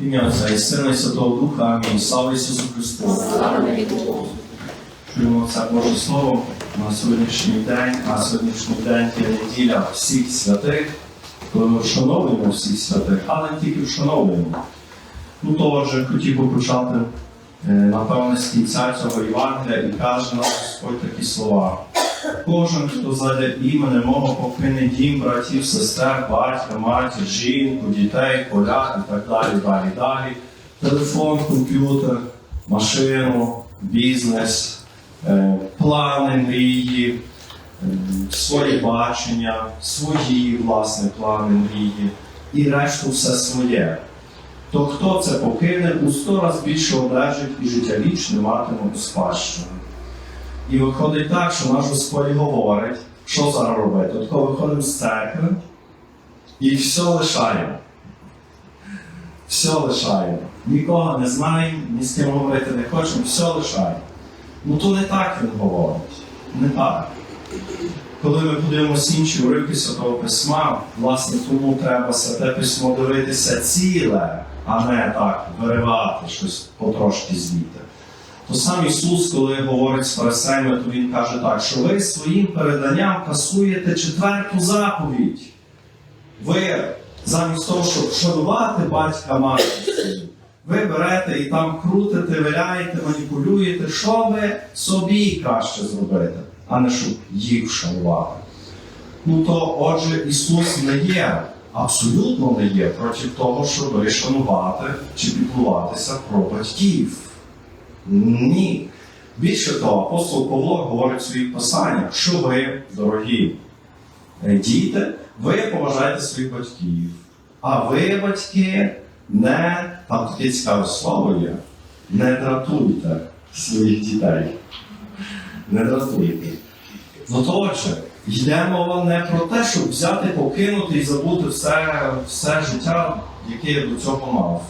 Ім'я Отця і Сина і Святого Духа. Амінь. Слава Ісусу Христу. Чуємо це Боже Слово на сьогоднішній день, а сьогоднішній день є неділя всіх святих, коли ми вшановуємо всіх святих, але не тільки вшановуємо. Ну, то отже, хотів би почати, е, напевне, з кінця цього Євангелія і каже нам Господь такі слова. Кожен, хто задля імені мого покине дім, братів, сестер, батька, матір, жінку, дітей, поля і так далі, далі, далі. Телефон, комп'ютер, машину, бізнес, е, плани, мрії, е, своє бачення, свої власне плани, мрії і решту все своє. То хто це покине, у сто раз більше одержить і життя вічне матиме у спадщину. І виходить так, що наш Господь говорить, що зараз робити. От коли виходимо з церкви і все лишаємо. Все лишаємо. Нікого не знаємо, ні з ким говорити не хочемо, все лишаємо. Ну то не так він говорить. Не так. Коли ми подивимося інші уривки Святого Письма, власне, тому треба святе письмо дивитися ціле, а не так виривати щось потрошки звідти. То сам Ісус, коли говорить з фарисеями, то Він каже так, що ви своїм переданням касуєте четверту заповідь. Ви замість того, щоб шанувати батька матір, ви берете і там крутите, виляєте, маніпулюєте, що ви собі краще зробити, а не щоб їх вшанувати. Ну то, отже, Ісус не є, абсолютно не є проти того, щоб шанувати чи піклуватися про батьків. Ні. Більше того, апостол Павло говорить в своїх посланнях, що ви, дорогі е, діти, ви поважаєте своїх батьків, а ви, батьки, не, там таке цікаве слово є, не дратуйте своїх дітей. Не дратуйте. Ну отже, йде мова не про те, щоб взяти, покинути і забути все, все життя, яке я до цього мав.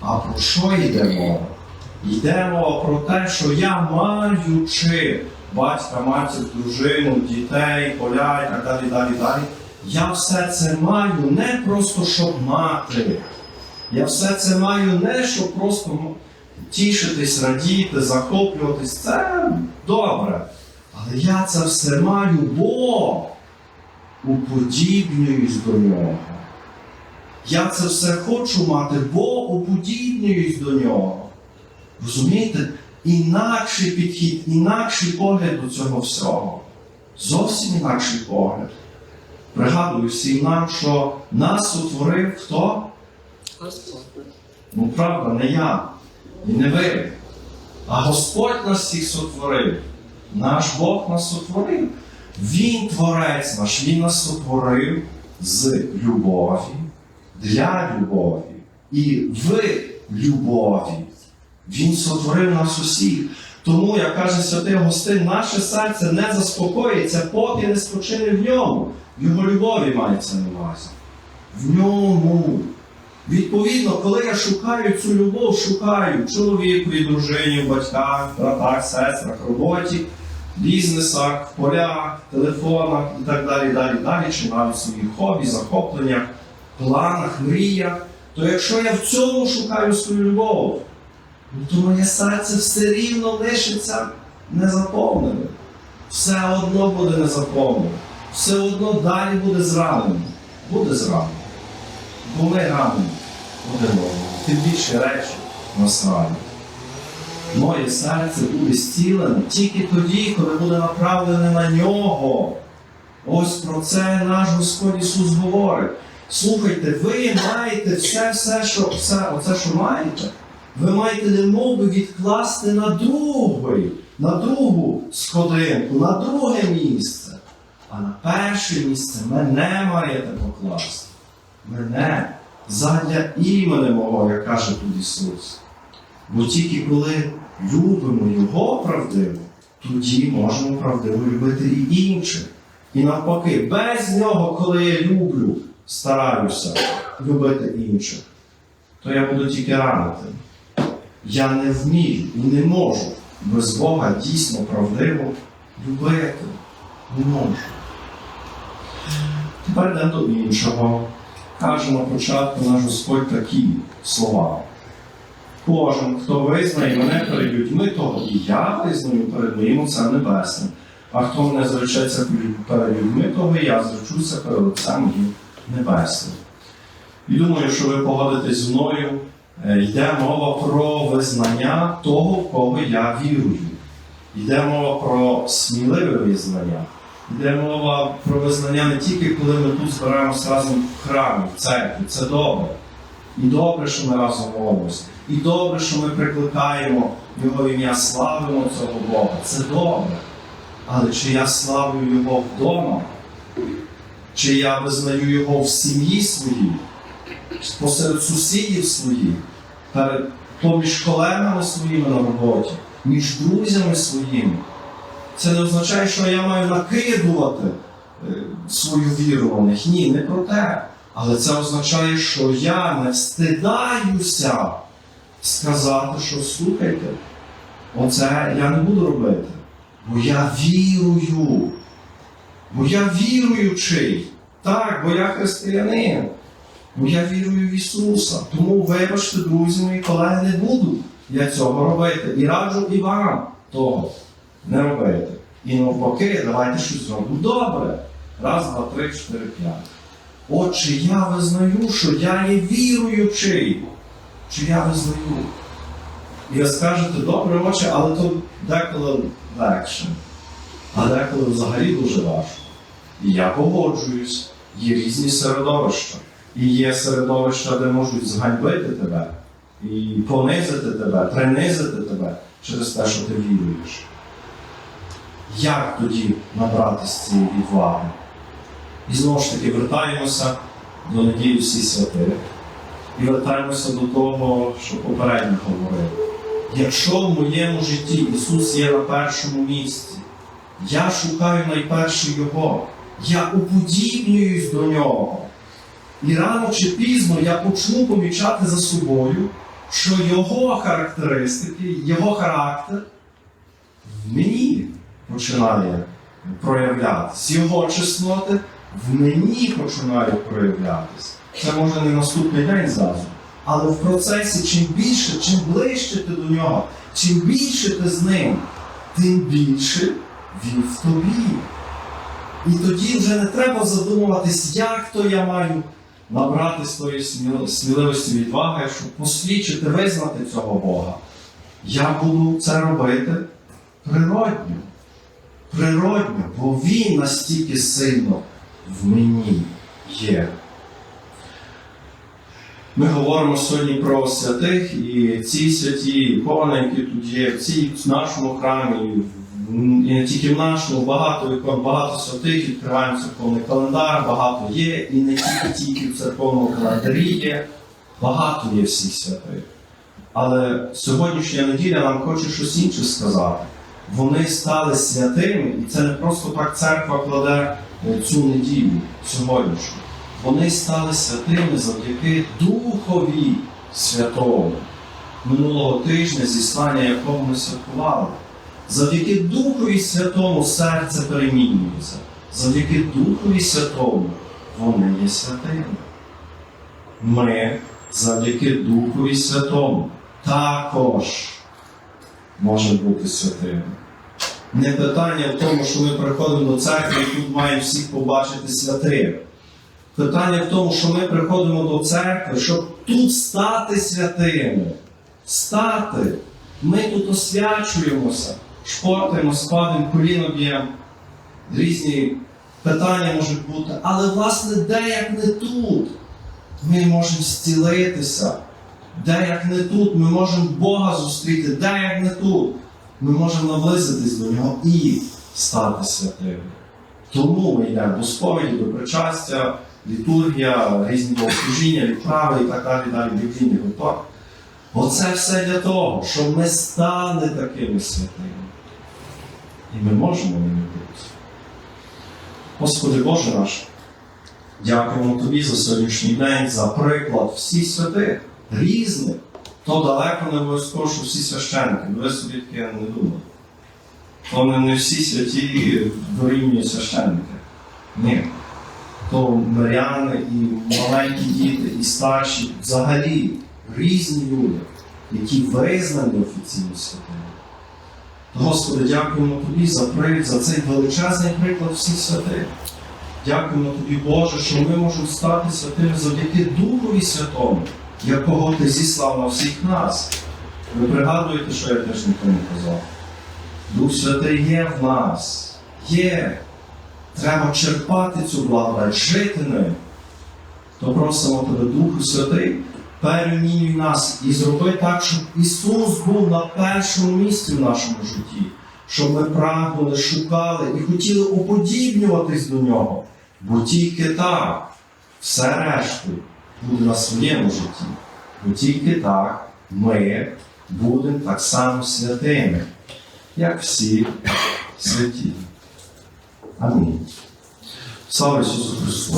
А про що йде мова? Йде мова про те, що я маючи батька, матір, дружину, дітей, поля і так далі, далі, далі. Я все це маю не просто щоб мати. Я все це маю не щоб просто тішитись, радіти, захоплюватись. Це добре. Але я це все маю, бо уподібнююсь до нього. Я це все хочу мати, бо уподібнююсь до нього. Розумієте? Інакший підхід, інакший погляд до цього всього. Зовсім інакший погляд. Пригадую всім нам, що нас утворив хто? Господь. Ну, правда, не я і не ви. А Господь нас всіх сотворив. Наш Бог нас сотворив. Він творець наш, Він нас сотворив з любові, для любові і в любові. Він сотворив нас усіх. Тому, як каже святий Гостин, наше серце не заспокоїться, поки не спочине в ньому. В його любові мається на увазі. В ньому. Відповідно, коли я шукаю цю любов, шукаю чоловікові, дружині, в батьках, братах, сестрах, роботі, бізнесах, в полях, телефонах і так далі, далі, далі, чи навіть своїх хобі, захопленнях, планах, мріях, то якщо я в цьому шукаю свою любов, то моє серце все рівно лишиться незаповненим. Все одно буде незаповненим. Все одно далі буде зраненим. Буде зраненим. Бо ми ранені один. Тим більше речі нас. Моє серце буде зцілене тільки тоді, коли буде направлене на нього. Ось про це наш Господь Ісус говорить. Слухайте, ви маєте все, все, що все, оце, що маєте, ви маєте немов би відкласти на другий, на другу сходинку, на друге місце. А на перше місце мене маєте покласти. Мене задля імени мого, як каже тут Ісус. Бо тільки коли любимо Його правдиво, тоді можемо правдиво любити і інших. І навпаки, без нього, коли я люблю, стараюся любити інших, то я буду тільки ранити. Я не вмію і не можу без Бога дійсно правдиво любити. Не можу. Тепер йдемо до іншого. каже на початку наш Господь такі слова. Кожен, хто визнає мене перед людьми, того і я визнаю перед моїм Отцем Небесним. А хто мене зречеться перед людьми, того і я зречуся перед Отцем Небесним. І думаю, що ви погодитесь зі мною, йде мова про визнання того, в кого я вірую. Йде мова про сміливе визнання. Йде мова про визнання не тільки коли ми тут збираємося разом в храмі, в церкві. Це добре. І добре, що ми разом молимося. І добре, що ми прикликаємо Його ім'я, славимо цього Бога. Це добре. Але чи я славлю Його вдома? Чи я визнаю Його в сім'ї своїй, посеред сусідів своїх, перед поміж колегами своїми на роботі, між друзями своїми? Це не означає, що я маю накидувати е, свою віру на них. Ні, не про те. Але це означає, що я не встидаюся сказати, що слухайте, оце я не буду робити. Бо я вірую. Бо я віруючий. Так, бо я християнин. Бо я вірую в Ісуса. Тому, вибачте, друзі мої колеги, не буду я цього робити. І раджу і вам того не робити. І навпаки, давайте щось зробимо добре. Раз, два, три, чотири, п'ять. Отже, я визнаю, що я є віруючий. Чи я визнаю? І ви скажете, добре, отче, але то деколи легше. А деколи взагалі дуже важко. І я погоджуюсь, є різні середовища. І є середовища, де можуть зганьбити тебе, і понизити тебе, принизити тебе через те, що ти віруєш. Як тоді набратися цієї відваги? І знову ж таки вертаємося до надії всі святих. І вертаємося до того, що попередньо говорив. Якщо в моєму житті Ісус є на першому місці, я шукаю найперше Його, я уподібнююсь до Нього. І рано чи пізно я почну помічати за собою, що Його характеристики, Його характер в мені починає проявлятися. Його чесноти в мені починають проявлятися. Це може не наступний день зразу. Але в процесі, чим більше, чим ближче ти до нього, чим більше ти з ним, тим більше він в тобі. І тоді вже не треба задумуватись, як то я маю набратись тої сміливості відваги, щоб посвідчити, визнати цього Бога. Я буду це робити природньо. Природньо, бо він настільки сильно в мені є. Ми говоримо сьогодні про святих, і ці святі ікони, які тут є, в цій нашому храмі, і не тільки в нашому, багато ікон, багато святих, відкриваємо церковний календар, багато є, і не тільки тільки в церковному календарі є, багато є всіх святих. Але сьогоднішня неділя нам хоче щось інше сказати. Вони стали святими, і це не просто так церква кладе е, цю неділю сьогоднішню. Вони стали святими завдяки Духові Святому. Минулого тижня зіслання, якого ми святкували. Завдяки Духові Святому серце перемінюється. Завдяки Духові Святому вони є святими. Ми завдяки Духові Святому також можемо бути святими. Не питання в тому, що ми приходимо до церкви і тут маємо всіх побачити святих. Питання в тому, що ми приходимо до церкви, щоб тут стати святими. Стати. Ми тут освячуємося, шпортаємо, спадемо, коліно б'ємо. Різні питання можуть бути. Але, власне, де як не тут, ми можемо зцілитися. Де як не тут, ми можемо Бога зустріти, де як не тут. Ми можемо наблизитись до Нього і стати святими. Тому ми йдемо до сповіді, до причастя, літургія, різні богослужіння, відправи і так далі, далі, біблійний гурток. Оце все для того, щоб ми стали такими святими. І ми можемо ними бути. Господи Боже наш, дякуємо Тобі за сьогоднішній день, за приклад всіх святих, різних. То далеко не обов'язково, що всі священники, бо ви собі таке не думали. То не, не всі святі дорівнюють священники. Ні. то миряни, і маленькі діти, і старші, взагалі різні люди, які визнані офіційно святими. Господи, дякуємо Тобі за, при- за цей величезний приклад всіх святих. Дякуємо Тобі, Боже, що ми можемо стати святими завдяки Духові Святому, якого Ти зіслав на всіх нас. Ви пригадуєте, що я теж нікому казав? Дух Святий є в нас. Є. Треба черпати цю благодать, жити ним. То просимо тебе, Духу Святий, перемінюй нас і зроби так, щоб Ісус був на першому місці в нашому житті, щоб ми прагнули, шукали і хотіли уподібнюватись до нього. Бо тільки так все решту буде на своєму житті. Бо тільки так ми будемо так само святими, як всі святі. Амінь. Слава Ісусу Христу!